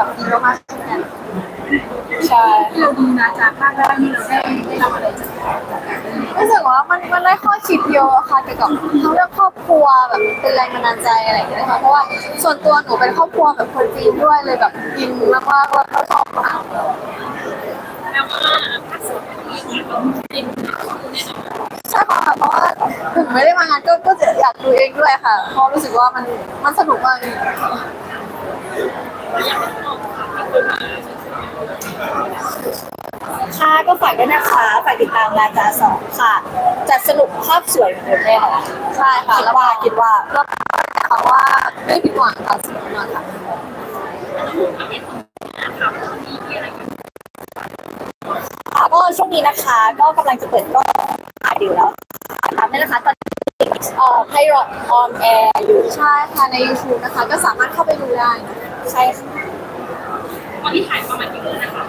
แบบดีมากๆเช่นกันใช่ที่เราดูนะจากภาคแรกนี่เราได้ได้รับอะไรจากการเรื่องนี้รู้สึกว่ามันมันได้ข้อคิดเยอะค่ะเกี่ยวกับทั้งเรื่องครอบครัวแบบเป็นแรงบันดาลใจอะไรอย่างเงี้ยค่ะเพราะว่าส่วนตัวหนูเป็นครอบครัวแบบคนจีนด้วยเลยแบบอินมากๆแล้วก็ชอบมากแปลว่าภาสองนี้เป็นแน่นอนใช่ค่ะเพราะว่าถึงไม่ได้มางานก็ก็จะอยากดูเองด้วยค่ะเพราะรู้สึกว่ามันมันสนุกมาก ค่ะก็ฝากด้วยนะคะฝากติดตามรายการสองค่ะจะสนุกภาพสวยเหมือนเดิมแน่นอนใช่ค่ะคิดแล้วว่าคิดว่าแล้วค่ะว่าไม่ผิดหวังค่ะสนุกมากค่ะค่ะก็ช่วงนี้นะคะ ก็กำลังจะเปิดกล้องถ่ายอยู่แล้ว ตามได้นะคะตอนนี้เอ่อไพรอตออนแอร์อยู่ใช่ค่ะใน YouTube นะคะ ก็สามารถเข้าไปดูได้นะใช่ค่ะตอนที่ถ่ายประมาณกี่เรื่องนะคะ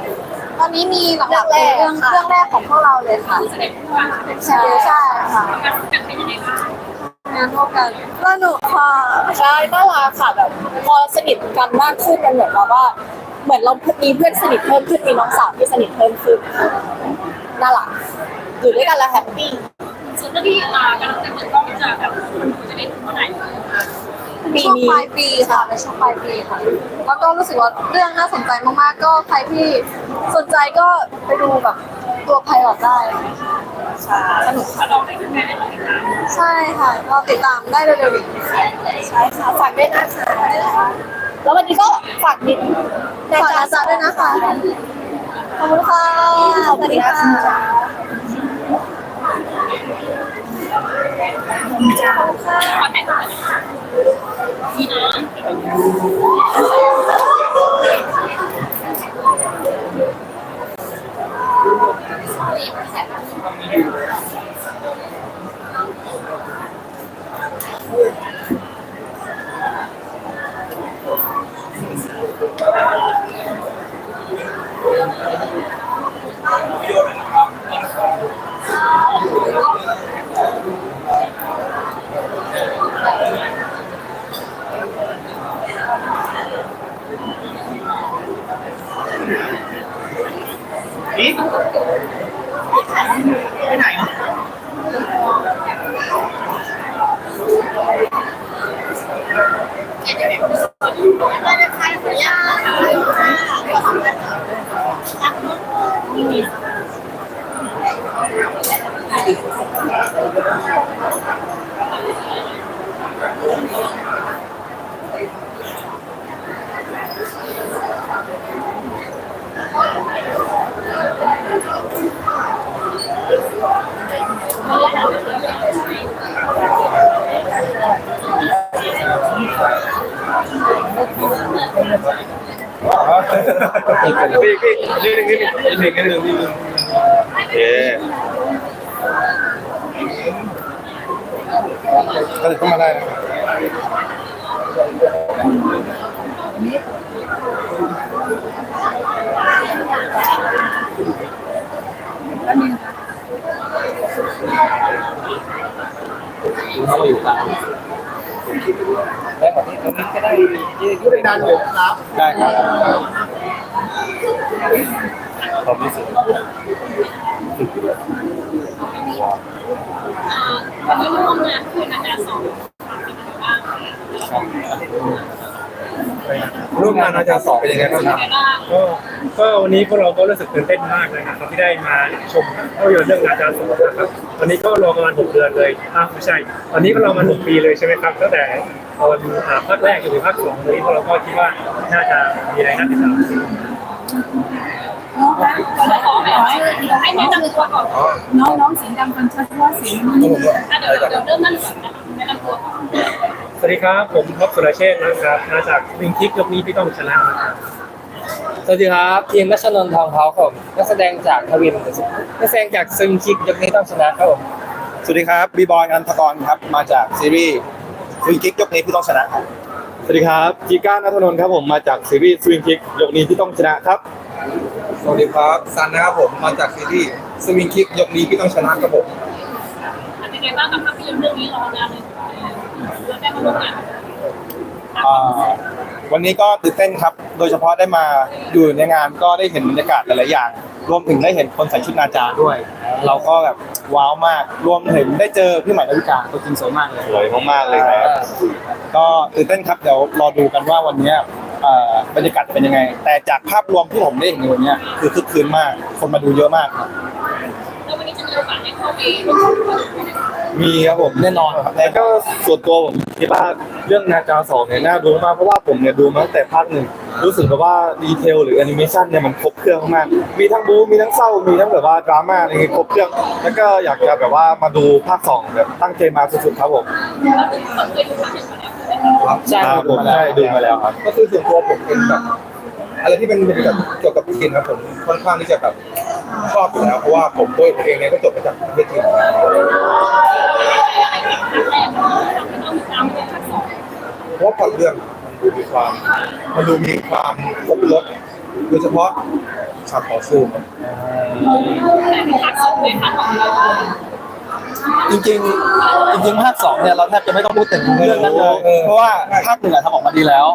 ตอนนี้มีหลักๆเป็นเรื่องเรื่องแรกของพวกเราเลยค่ะแสดงคู่กันค่ะใช่ใช่ค่ะการคู่กันเป็นยังไงบ้างงานร่วมกันสนุกค่ะใช่น่ารักค่ะแบบพอสนิทกันมากขึ้นมันเหมือนแบบว่าเหมือนเรามีเพื่อนสนิทเพิ่มขึ้นมีน้องสาวที่สนิทเพิ่มขึ้นน่ารักอยู่ด้วยกันแล้วแฮปปี้ ส่วนเรื่องที่มากำลังจะเปิดกล้องจะแบบจะได้ถึงเมื่อไหร่ช่วงปลายปีค่ะในช่วงปลายปีค่ะ แล้วก็รู้สึกว่าเรื่องน่าสนใจมากๆ ก็ใครที่สนใจก็ไปดูแบบตัวไพลอตได้ใช่สนุกถ้าเราได้แฟนได้ติดตามใช่ค่ะเราติดตามได้เร็วๆนี้ใช่ค่ะฝากด้วยนะคะแล้ววันนี้ก็ฝากนิดฝากอาจาด้วยนะคะขอบคุณค่ะสวัสดีค่ะ ขอ พี่พี่นิดนึงนิดนึงนิดนึงนิดนึงนิดนึงโอเคก็จะเข้ามาได้นะครับเขามาอยู่กลาง ได้หมดที่ตรงนี้ก็ได้ยืดดันเลยครับได้ครับขอบคุณสุดวันนี้ร่วมงานคือนานาสอง ร่วมงานอาจารย์สอบเป็นยังไงบ้างครับไงบ้างก็ก็วันนี้พวกเราก็รู้สึกตื่นเต้นมากเลยนะครับที่ได้มาชมภาพยนตร์เรื่องอาจารย์สอนนะครับตอนนี้ก็รอประมาณหกเดือนเลยอ้าวไม่ใช่ ตอนนี้ก็รอมาหกปีเลยใช่ไหมครับตั้งแต่ตอนอ่าภาคแรกจนถึงภาคสองตอนนี้พวกเราก็คิดว่าน่าจะมีอะไรน่าติดตามน้องคะขอขอให้ให้แนะนำตัวก่อนน้องน้องเสียงดังฟังชัดว่าเสียงมันอะเดี๋ยวเดี๋ยวเริ่มนั่นก่อนนะแนะนำตัวก่อน สวัสดีครับ ผมท็อปสุรเชษฐ์นะครับ มาจากวิงคิกยกนี้พี่ต้องชนะนะครับสวัสดีครับทีมนัชนนท์ทองเท้าครับผมนักแสดงจากทวินนักแสดงจากซึงคิกยกนี้ต้องชนะครับผมสวัสดีครับบีบอยอันทกรครับมาจากซีรีส์ฟรีคิกยกนี้พี่ต้องชนะครับสวัสดีครับจีก้านัทนนท์ครับผมมาจากซีรีส์ฟรีคิกยกนี้พี่ต้องชนะครับสวัสดีครับซันนะครับผมมาจากซีรีส์สวิงคิกยกนี้พี่ต้องชนะครับผมเป็นไงบ้างกับภาพยนตร์เรื่องนี้รอนานเลยแล้ว ได้มาร่วมงานอ่าวันนี้ก็ตื่นเต้นครับ โดยเฉพาะได้มาอยู่ในงานก็ได้เห็นบรรยากาศหลายๆอย่าง รวมถึงได้เห็นคนใส่ชุดนาจาด้วย เราก็แบบว้าวมาก รวมถึงได้เจอพี่ใหม่ดาวิกาตัวจริงสวยมากเลย สวยมากๆเลยครับ ก็ตื่นเต้นครับเดี๋ยวรอดูกันว่าวันเนี้ยเอ่อบรรยากาศจะเป็นยังไง แต่จากภาพรวมที่ผมได้เห็นในวันเนี้ยคือคึกคืนมาก คนมาดูเยอะมากครับ แล้ววันนี้จะมีโอกาสได้เข้าไปร่วมสนุกกันไหมคะมีครับผมแน่นอนครับแล้วก็ส่วนตัวผม คิดว่าเรื่องนาจาสองเนี่ยน่าดูมากเพราะว่าผมเนี่ยดูมาตั้งแต่ภาคหนึ่งรู้สึกแบบว่าดีเทลหรือแอนิเมชันเนี่ยมันครบเครื่องมากมีทั้งบู๊มีทั้งเศร้ามีทั้งแบบว่าดราม่าอะไรเงี้ยครบเครื่อง แล้วก็อยากจะแบบว่ามาดูภาคสองแบบตั้งใจมาสุดๆครับผมแล้วทุกคนเคยดูภาคหนึ่งมาแล้วใช่ไหมคะใช่ครับผมใช่ดูมาแล้วครับ ก็คือส่วนตัวผมเป็นแบบอะไรที่เป็นเกี่ยวกับเกี่ยวกับจีนครับผมค่อนข้างที่จะแบบชอบอยู่แล้วเพราะว่าผมด้วยผมเองเนี่ยก็จบมาจากประเทศจีนภาคแรกที่ต้องติดตามเป็นภาคสอง เพราะว่าพล็อตเรื่องมันดูมีความมันดูมีความครบรสโดยเฉพาะฉากต่อสู้ครับแต่ภาคสองเลยภาคของเราจริงๆจริงๆภาคสองเนี่ยเราแทบจะไม่ต้องพูดถึงเรื่องนั้นเลยเพราะว่าภาคหนึ่งอะทำออกมาดีแล้ว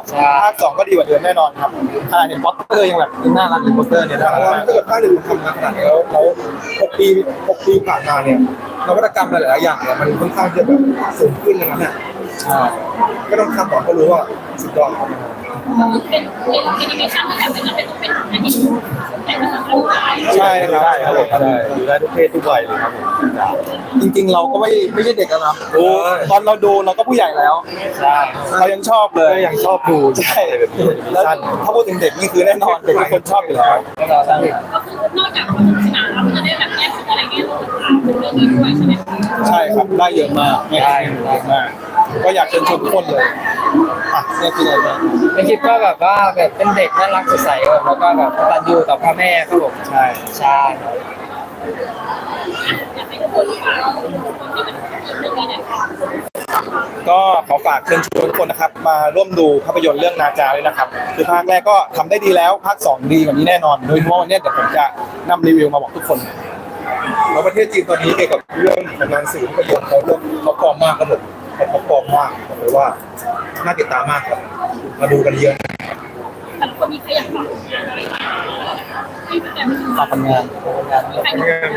ภาคสองก็ดีกว่าเดิมแน่นอนครับขนาดเห็นโปสเตอร์ยังแบบน่ารักเลยโปสเตอร์เนี่ยน่ารักมากถ้าเกิดภาคหนึ่งทำมาขนาดนี้แล้วแล้วหกปีหกปีผ่านมาเนี่ยนวัตกรรมหลายๆอย่างเนี่ยมันค่อนข้างจะแบบสูงขึ้นอย่างนั้น น่ะก็ต้องทำก่อนก็รู้ว่าสุดยอดครับเป็นเป็นแอนิเมชันที่แบบเป็นเป็นเป็นอันนี้แต่ภาษาอังกฤษใช่ครับได้ครับผมได้ดูได้ทุกเพศทุกวัยเลยครับผมจริงๆเราก็ไม่ไม่ใช่เด็กแล้วนะตอนเราดูเราก็ผู้ใหญ่แล้วใช่เรายังชอบเลยก็ยังชอบดูใช่แล้วถ้าพูดถึงเด็กนี่คือแน่นอนเด็กทุกคนชอบอยู่แล้วแล้วเราตั้งก็คือนอกจากความสนุกสนานแล้วมันจะได้แบบแยกอะไรเงี้ยเราจะถามถึงเรื่องนี้ด้วยใช่ไหมคะใช่ครับได้เยอะมากได้เยอะมาก ก็อยากเชิญชวนทุกคนเลยอะเนี่ยคืออะไรนะไม่คิดก็แบบว่าแบบเป็นเด็กน่ารักสดใสครับแล้วก็แบบกตัญญูต่อพ่อแม่ครับผมใช่ใช่ครับอยากให้ทุกคนฝากคนที่เป็นเรื่องนี้หน่อยค่ะก็ขอฝากเชิญชวนทุกคนนะครับ มาร่วมดูภาพยนตร์เรื่องนาจาด้วยนะครับคือภาคแรกก็ทำได้ดีแล้วภาคสองดีกว่านี้แน่นอน โดยเฉพาะวันเนี้ยเดี๋ยวผมจะนำรีวิวมาบอกทุกคนแล้วประเทศจีนตอนนี้เกี่ยวกับเรื่องงานสื่อภาพยนตร์เขาเริ่มเขาฟอร์มมากครับผม เขาท็อปฟอร์มมากผมเลยว่าน่าติดตามมากครับ มาดูกันเยอะแต่ละคนมีใครอยากฝากงานอะไรบ้างที่เป็นแบบฝากทำงานทำงานใครอยากฝากงาน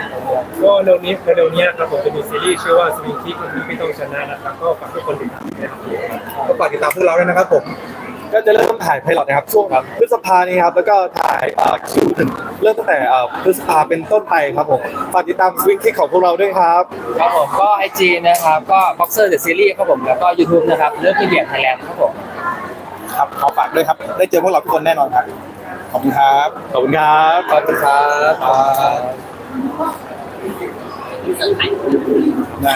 ก็เร็วนี้เร็วๆนี้ครับผมจะมีซีรีส์ชื่อว่าสวิงคิกคนที่ไม่ต้องชนะนะครับก็ฝากทุกคนติดตามด้วยนะครับ ก็ฝากติดตามพวกเราด้วยนะครับผม ก็จะเริ่มถ่ายไพลอตนะครับช่วงพฤษภานี้ครับแล้วก็ถ่ายเอ่อคิวถึงเริ่มตั้งแต่เอ่อพฤษภาเป็นต้นไปครับผมฝากติดตามสวิงคิกของพวกเราด้วยครับครับผมก็ไอจีนะครับก็ Boxer The Series ครับผมแล้วก็ YouTube นะครับเรื่องพีเดียไทยแลนด์ครับผมครับขอฝากด้วยครับ ได้เจอพวกเราทุกคนแน่นอนครับขอบคุณครับขอบคุณครับขอบคุณครับเสริมใครได้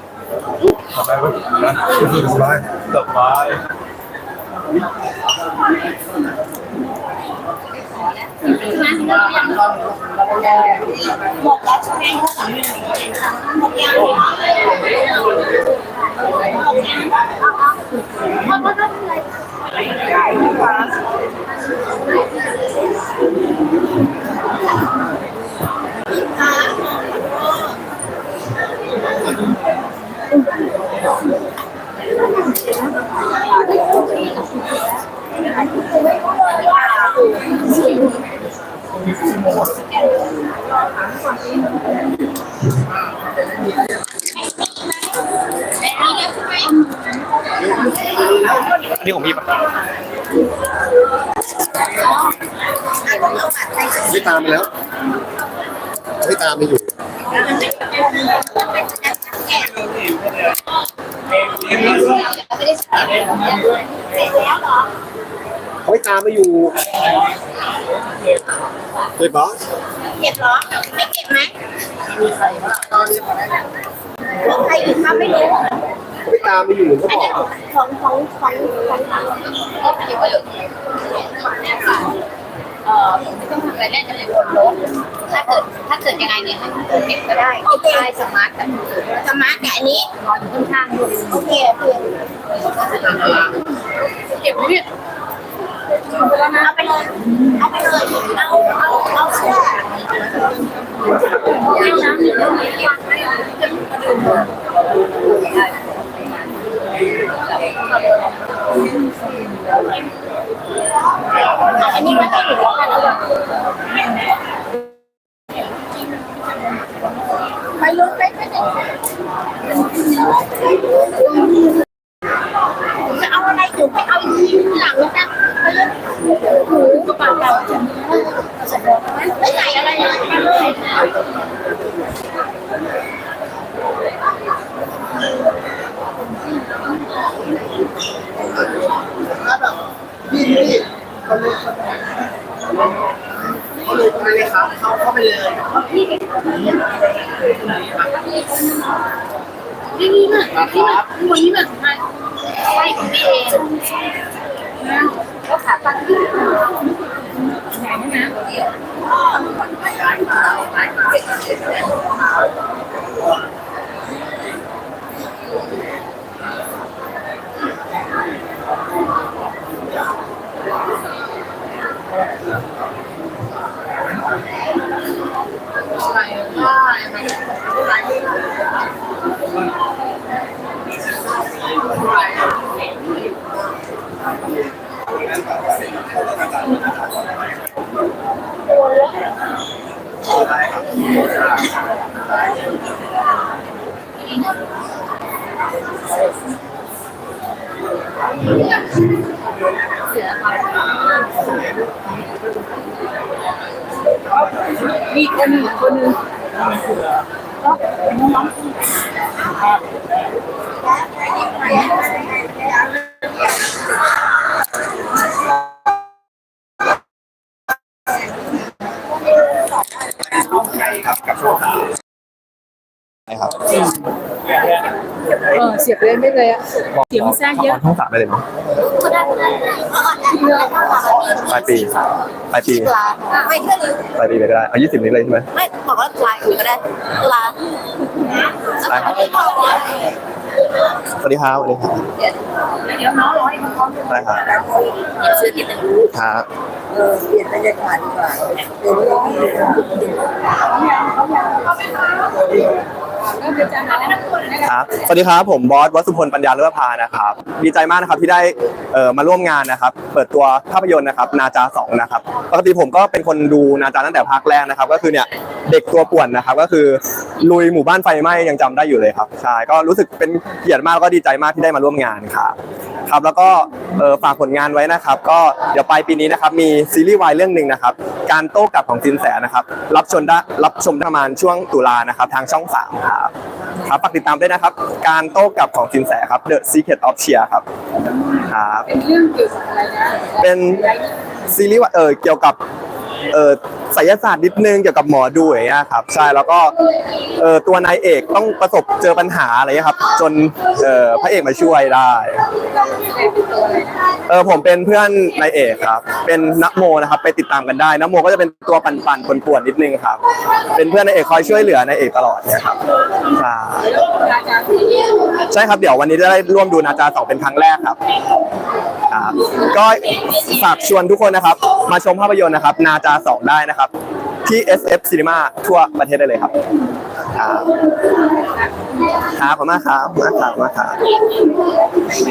ขอบคุณครับสบายไหมนะสบายสบายอัน นี้ของพี่ปะไม่ตามไปแล้วไม่ตามไปอยู่าไม่ตามไปอยู่เฮ้ยบอสเก็บเหรอ ไม่เก็บไหมมีใครอีกครับไม่รู้ไปตามไปอยู่ก็บอกของของของของก็เป็นอยู่ว่าอยู่เนี่ยค่ะเอ่อผมไม่ต้องทำอะไรแน่จะเลยบนรถถ้าเกิดถ้าเกิดยังไงเนี่ยให้มันเก็บก็ได้ได้สมาร์ทกับมือถือสมาร์ทกับอันนี้นอนอยู่ข้างๆด้วยโอเคโอเคเก็บไว้เนี่ย เอาไปเลยเอาไปเลยเอาเอาเอาเสื้อ อันนี้มันให้หนูแล้วกันไปลุ้นไปไปไหน จะเอาอะไรอยู่ไปเอาอีกทีหลังแล้วกันไปเลยหูกระเป๋าเราไม่ใส่อะไรเลยมาเลยนี่นี่น่ ไปเลยครับ เข้าเข้าไปเลยนี่น่ะวันนี้น่ะมาใช่ของพี่เองก็ขาตั้งที่ไหนนะ มีคนหนึ่งคนหนึ่งเออเสียบเลยไม่เลยอะเสียงมันแทรกเยอะห้องสามไปเลยเนาะ ปลายปีปลายปีปลาไม่เท่านี้ปลายปีเลยก็ได้เอายี่สิบนี้เลยใช่ไหมไม่บอกว่าปลาอื่นก็ได้ปลาได้ครับสวัสดีครับสวัสดีครับเดี๋ยวน้องร้อยมันพร้อมได้ครับชื่อที่เป็นครับเออเปลี่ยนบรรยากาศดีกว่าเดี๋ยวนี้ ครับสวัสดีครับผมบอสวัสุพลปัญญาเลิศพานะครับ ดีใจมากนะครับที่ได้เอ่อมาร่วมงานนะครับ เปิดตัวภาพยนตร์นะครับ นาจาสองนะครับปกติผมก็เป็นคนดูนาจาตั้งแต่ภาคแรกนะครับ ก็คือเนี่ยเด็กตัวป่วนนะครับ ก็คือ ลุยหมู่บ้านไฟไหม้ยังจำได้อยู่เลยครับใช่ก็รู้สึกเป็นเกียรติมากแล้วก็ดีใจมากที่ได้มาร่วมงานครับครับแล้วก็เอ่อฝากผลงานไว้นะครับ ก็เดี๋ยวปลายปีนี้นะครับมีซีรีส์วายเรื่องหนึ่งนะครับการโต้กลับของจินแสนะครับรับชมได้รับชมได้ประมาณช่วงตุลานะครับทางช่องสามครับครับฝากติดตามด้วยนะครับ การโต้กลับของจินแสครับ The Secret of Cheer ครับครับเป็นเรื่องเกี่ยวกับอะไรนะเป็นซีรีส์ว่าเออเกี่ยวกับเออ ไสยศาสตร์นิดนึงเกี่ยวกับหมอดูอย่างเงี้ยครับใช่แล้วก็เออตัวนายเอกต้องประสบเจอปัญหาอะไรเงี้ยครับ จนเออพระเอกมาช่วยได้เออผมเป็นเพื่อนนายเอกครับ เป็นนักโมนะครับ ไปติดตามกันได้นักโมก็จะเป็นตัวปันป่นๆปวนๆนิดนึงครับ เป็นเพื่อนนายเอกคอยช่วยเหลือนายเอกตลอดเนี่ยครับใช่ใช่ครับเดี๋ยววันนี้จะได้ร่วมดูนาจาสองเป็นครั้งแรกครับครับก็ฝากชวนทุกคนนะครับ มาชมภาพยนตร์นะครับ นาจาสองได้นะครับนะครับ ที่ SF Cinema ทั่วประเทศได้เลยครับครับครับขอบคุณมากครับขอบคุณมากครับขอบคุณมากครับ